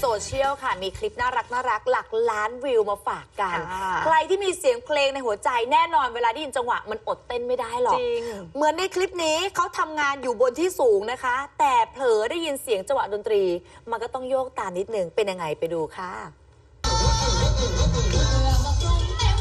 โซเชียลค่ะ มีคลิปน่ารักน่ารักหลักล้านวิวมาฝากกัน ค่ะใครที่มีเสียงเพลงในหัวใจแน่นอนเวลาได้ยินจังหวะมันอดเต้นไม่ได้หรอก จริง เหมือนในคลิปนี้เขาทำงานอยู่บนที่สูงนะคะ แต่เผลอได้ยินเสียงจังหวะดนตรี มันก็ต้องโยกตามนิดนึงเป็นยังไงไปดูค่ะถ้า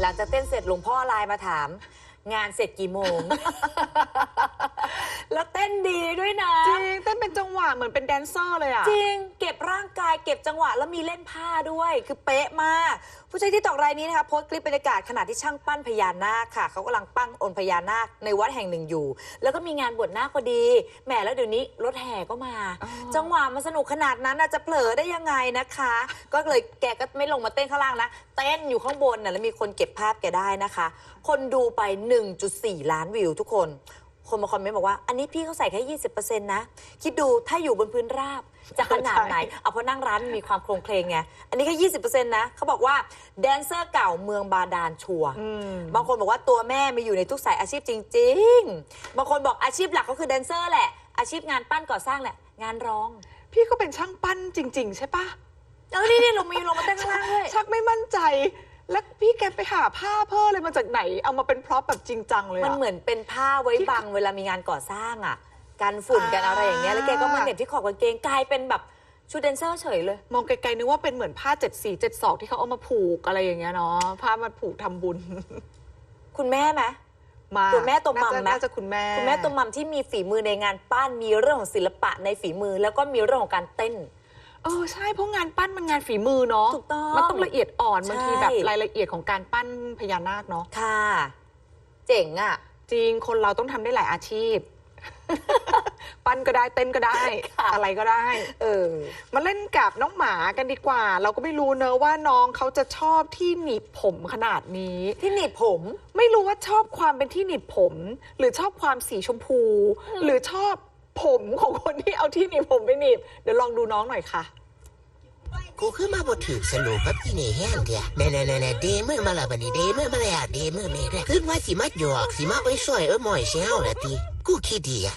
หลังจากเต้นเสร็จหลวงพ่อไลน์มาถาม งานเสร็จกี่โมง แล้วเต้นดีด้วยนะ จริงเต้นเป็นจังหวะเหมือนเป็นแดนเซอร์เลยอะจริง เก็บร่างกายเก็บจังหวะแล้วมีเล่นผ้าด้วย คือเป๊ะมาก ผู้ใช้ที่ตอกรายนี้นะคะโพสต์คลิปบรรยากาศขณะที่ช่างปั้นพญานาคค่ะ เขากำลังปั้นองค์พญานาคในวัดแห่งหนึ่งอยู่ แล้วก็มีงานบวชนาคพอดีแหมแล้วเดี๋ยวนี้รถแห่ก็มาจังหวะมันสนุกขนาดนั้นน่ะจะเผลอได้ยังไงนะคะ ก็เลยแกก็ไม่ลงมาเต้นข้างล่างนะเต้นอยู่ข้างบนน่ะแล้วมีคนเก็บภาพแกได้นะคะ คนดูไป 1.4 ล้านวิวทุกคน คนมาคอมเมนต์บอกว่า อันนี้พี่เขาใส่แค่ 20%นะ คิดดูถ้าอยู่บนพื้นราบ จะขนาดไหนใช่เอาเพราะนั่งร้านมันมีความโครงเคลงไง อันนี้แค่20%นะเขาบอกว่าแดนเซอร์เก่าเมืองบาดาลชัวร์อืมบางคนบอกว่าตัวแม่มีอยู่ในทุกสายอาชีพจริง ๆ บางคนบอกอาชีพหลักก็คือแดนเซอร์แหละ อาชีพงานปั้นก่อสร้างแหละ งานร้อง พี่ก็เป็นช่างปั้นจริง ๆ ใช่ปะเออนี่นี่ลงมีลงมาเต้นข้างล่างด้วยชักไม่มั่นใจ แล้วพี่แกไปหาผ้าเพิ่มเลยมาจากไหน เอามาเป็นพร็อพแบบจริงจังเลยมันอะเหมือนเป็นผ้าไว้บังเวลามีงานก่อสร้างอะกันฝุ่นกันอะไรอย่างเงี้ยแล้วแกก็มาเหน็บที่ขอบกางเกงกลายเป็นแบบชุดแดนเซอร์เฉยเลย มองไกลๆนึกว่าเป็นเหมือนผ้าเจ็ดสีเจ็ดศอกที่เขาเอามาผูกอะไรอย่างเงี้ยเนาะผ้ามาผูกทำบุญ คุณแม่ไหม มาตัวแม่ตัวมัมน่าจะไหมน่าจะคุณแม่คุณแม่ตัวมัมที่มีฝีมือในงานปั้นมีเรื่องของศิลปะในฝีมือ แล้วก็มีเรื่องของการเต้นเออใช่เพราะงานปั้นมันงานฝีมือเนาะถูกต้องมันต้องละเอียดอ่อนบางทีใช่แบบรายละเอียดของการปั้นพญานาคเนาะค่ะ เจ๋งอะ จริงคนเราต้องทำได้หลายอาชีพ ปั้นก็ได้เต้นก็ได้ค่ะอะไรก็ได้ เออ มาเล่นกับน้องหมากันดีกว่า เราก็ไม่รู้เนอะว่าน้องเขาจะชอบที่หนีบผมขนาดนี้ ที่หนีบผม ไม่รู้ว่าชอบความเป็นที่หนีบผม หรือชอบความสีชมพู หรือชอบ ผมของคนที่เอาที่หนีบผมไปหนีบ เดี๋ยวลองดูน้องหน่อยค่ะ กูคือมาบ่ถือสรุปกับอีนี่แห้งเดียแน่แน่แน่แน่เดมือมาละบัดนี้เดมือมาแล้วเดมือไม่ได้คือว่าสิมาหยอกสิมาไว้ซอยเอ้อหมอยเสียวละติกูคิดดีอะ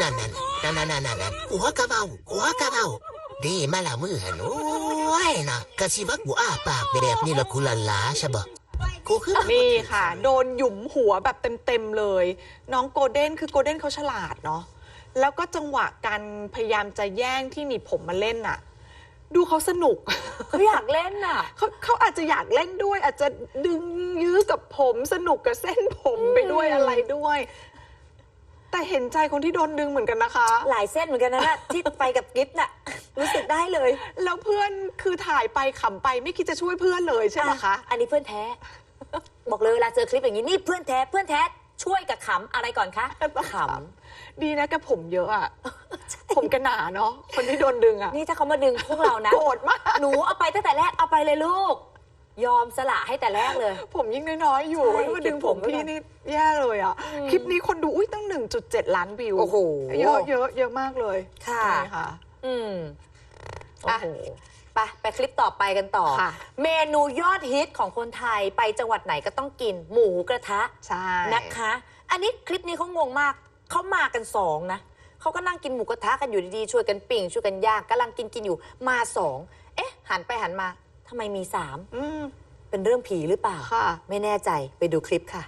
นั่นนั่นนั่นนั่นนั่นนั่นนั่นกูว่ากะเบากูว่ากะเบาเดมาละมือหันโอ้ยนะกะสิว่ากูอ้าปากแบบนี้ละกูละลาใช่บ่กูคือมาบ่นี่ถือ ค่ะ โดนหยุมหัวแบบเต็มๆเลย น้องโกลเด้นคือโกลเด้นเขาฉลาดเนาะ แล้วก็จังหวะการพยายามจะแย่งที่หนีบผมมาเล่นน่ะ ดูเขาสนุก เขาอยากเล่นอะ เขาเขาอาจจะอยากเล่นด้วย อาจจะดึงยื้อกับผมสนุกกับเส้นผมไปด้วยอะไรด้วย แต่เห็นใจคนที่โดนดึงเหมือนกันนะคะ หลายเส้นเหมือนกันนะน่ะ ที่ไปกับกิฟต์น่ะ รู้สึกได้เลยแล้วเพื่อนคือถ่ายไปขำไปไม่คิดจะช่วยเพื่อนเลยใช่ไหมคะ อ่อันนี้เพื่อนแท้ บอกเลยเวลาเจอคลิปอย่างนี้นี่เพื่อนแท้เพื่อนแท้ ช่วยกับขำอะไรก่อนคะขดีนะแกผมเยอะอะผมแกหนาเนาะคนที่โดนดึงอะำนี่ถ้าเขามาดึงพวกเรานะโกรธมากหนูเอาไปตั้งแต่แรกเอาไปเลยลูก ยอมสละให้แต่แรกเลย ผมยิ่งน้อยๆอยู่ใช่แล้วมาดึงผมเก็บผมไว้ก่พี่อนนี่แย่เลยอะคลิปนี้คนดูอุ้ยตั้ง 1.7 ล้านวิวโอ้โหเยอะเยอะเยอะมากเลยค่ะใช่ค่ะ อืมโอ้อะโห ไปไปคลิปต่อไปกันต่อ ค่ะ เมนูยอดฮิตของคนไทยไปจังหวัดไหนก็ต้องกินหมูกระทะใช่นะคะ อันนี้คลิปนี้เขางงมากเขามากันสองนะเขาก็นั่งกินหมูกระทะกันอยู่ดีๆช่วยกันปิ่งช่วยกันย่างกำลังกินกินอยู่มาสองเอ๊ะ หันไปหันมาทำไมมีสามอืมเป็นเรื่องผีหรือเปล่า ค่ะ ไม่แน่ใจไปดูคลิปค่ะ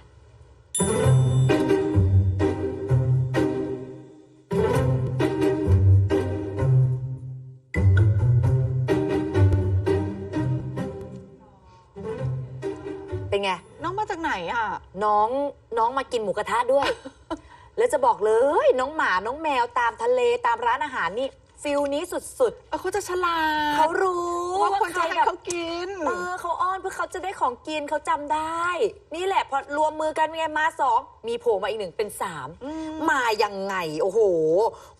มาจากไหนอะ น้องน้องมากินหมูกระทะด้วย แล้วจะบอกเลยน้องหมาน้องแมวตามทะเลตามร้านอาหารนี่ฟิลนี้สุดเออเขาจะฉลาๆ ดเขารู้ว่าว่าคนใครจะให้แบบเขากิน เออเขาอ้อนเพื่อเขาจะได้ของกินเขาจำได้ นี่แหละพอรวมมือกันไงมาสองมีโผล่มาอีกหนึ่งเป็นสามมายังไง โอ้โห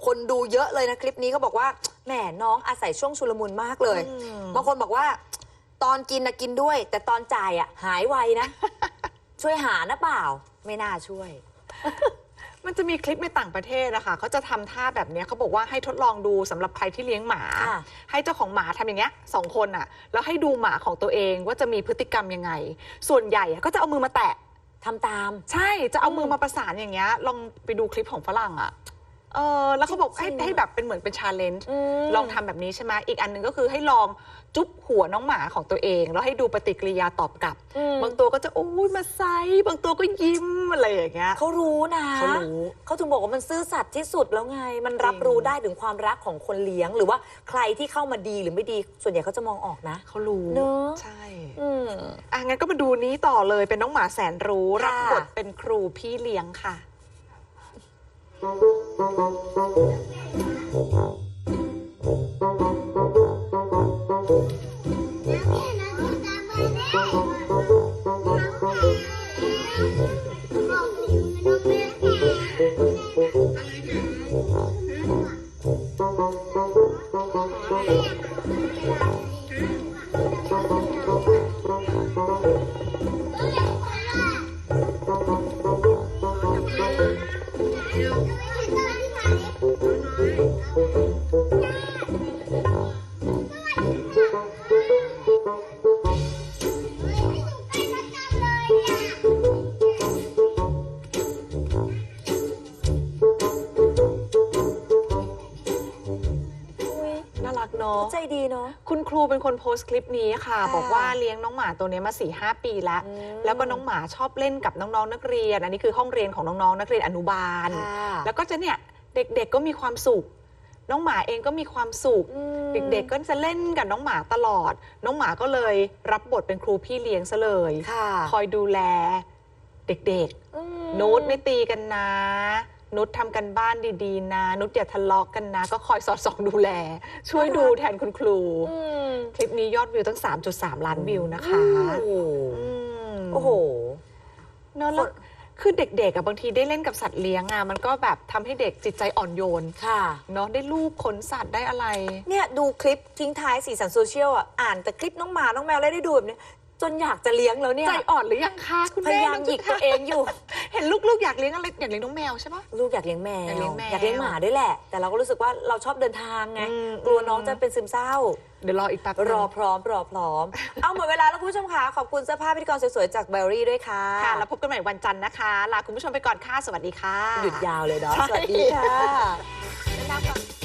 คนดูเยอะเลยนะคลิปนี้เขาบอกว่าแหมน้องอาศัยช่วงชุลมุนมากเลยอืมบางคนบอกว่า ตอนกินนะกินด้วย แต่ตอนจ่ายอะหายไวนะ ช่วยหานะเปล่า ไม่น่าช่วย มันจะมีคลิปในต่างประเทศนะคะเขาจะทำท่าแบบเนี้ยเขาบอกว่าให้ทดลองดูสำหรับใครที่เลี้ยงหมาค่ะให้เจ้าของหมาทำอย่างเงี้ยสองคนอะแล้วให้ดูหมาของตัวเองว่าจะมีพฤติกรรมยังไง ส่วนใหญ่อะก็จะเอามือมาแตะทำตาม ใช่จะเอามือมาประสานอย่างเงี้ยลองไปดูคลิปของฝรั่งอะ เออแล้วเขาบอกให้จริงๆให้แบบเป็นเหมือนเป็นชาเลนจ์อืมลองทำแบบนี้ใช่ไหมอีกอันหนึ่งก็คือให้ลองจุ๊บหัวน้องหมาของตัวเอง แล้วให้ดูปฏิกิริยาตอบกลับ อืม บางตัวก็จะโอ้ยมาไซบางตัวก็ยิ้มอะไรอย่างเงี้ย เขารู้นะเขารู้เขาถึงบอกว่ามันซื่อสัตย์ที่สุดแล้วไง มันรับจริง รู้ได้ถึงความรักของคนเลี้ยง หรือว่าใครที่เข้ามาดีหรือไม่ดี ส่วนใหญ่เขาจะมองออกนะ เขารู้เนอะ ใช่ อืม อะงั้นก็มาดูนี้ต่อเลยเป็นน้องหมาแสนรู้ค่ะรับบทเป็นครูพี่เลี้ยงค่ะ น่า เนาะ ใจดีเนาะ คุณครูเป็นคนโพสต์คลิปนี้ค่ะ ค่ะบอกว่าเลี้ยงน้องหมาตัวเนี้ยมา4ี่หปีแล้ว อืม แล้วก็น้องหมาชอบเล่นกับน้องๆนักเรียน อันนี้คือห้องเรียนของน้องๆนักเรียนอนุบาลค่ะแล้วก็จะเนี่ยเด็กๆก็มีความสุข น้องหมาเองก็มีความสุขอืมเด็กๆก็จะเล่นกับน้องหมาตลอด น้องหมาก็เลยรับบทเป็นครูพี่เลี้ยงซะเลย ค่ะคอยดูแล เด็กอืมๆนุชไม่ตีกันนะ นุชทำกันบ้านดีๆ นะ นุชอย่าทะเลาะกกันนะ ก็คอยสอดส่องดูแล ช่วยดูแทนคุณครู อืมคลิปนี้ยอดวิวตั้ง 3.3 ล้านวิวนะคะโอ้โหอืมโอ้โห เนอะแล้วคือเด็กๆอะบางทีได้เล่นกับสัตว์เลี้ยงอะมันก็แบบทำให้เด็กจิตใจอ่อนโยนค่ะ เนาะได้ลูกขนสัตว์ได้อะไร เนี่ย ดูคลิปทิ้งท้ายสีสันโซเชียลอะ อ่านแต่คลิปน้องหมา น้องแมว แล้วได้ดูแบบเนี้ย จนอยากจะเลี้ยงแล้วเนี่ย ใจอ่อนหรือยังคะคุณพแม่ยายามน้หยิกตัวเองอยู่ เห็นลูกๆอยากเลี้ยงอะไรอยากเลี้ยงน้องแมวใช่ปะ ลูกอยากเลี้ยงแมว อยากเลี้ยงแมวอยากเลี้ยงหมาด้วยแหละ แต่เราก็รู้สึกว่าเราชอบเดินทางไง อืม กลัวน้องจะเป็นซึมเศร้า เดี๋ยวรออีกแป๊บนึง รอพร้อม รอพร้อม เอาหมดเวลาแล้วคุณผู้ชมค่ะ ขอบคุณเสื้อผ้าพิธีกรสวยๆ จากเบลลี่ด้วยค่ะ ค่ะ แล้วพบกันใหม่วันจันทร์นะคะ ลาคุณผู้ชมไปก่อนค่ะ สวัสดีค่ะหยุดยาวเลยเนาะใช่สวัสดีค่ะ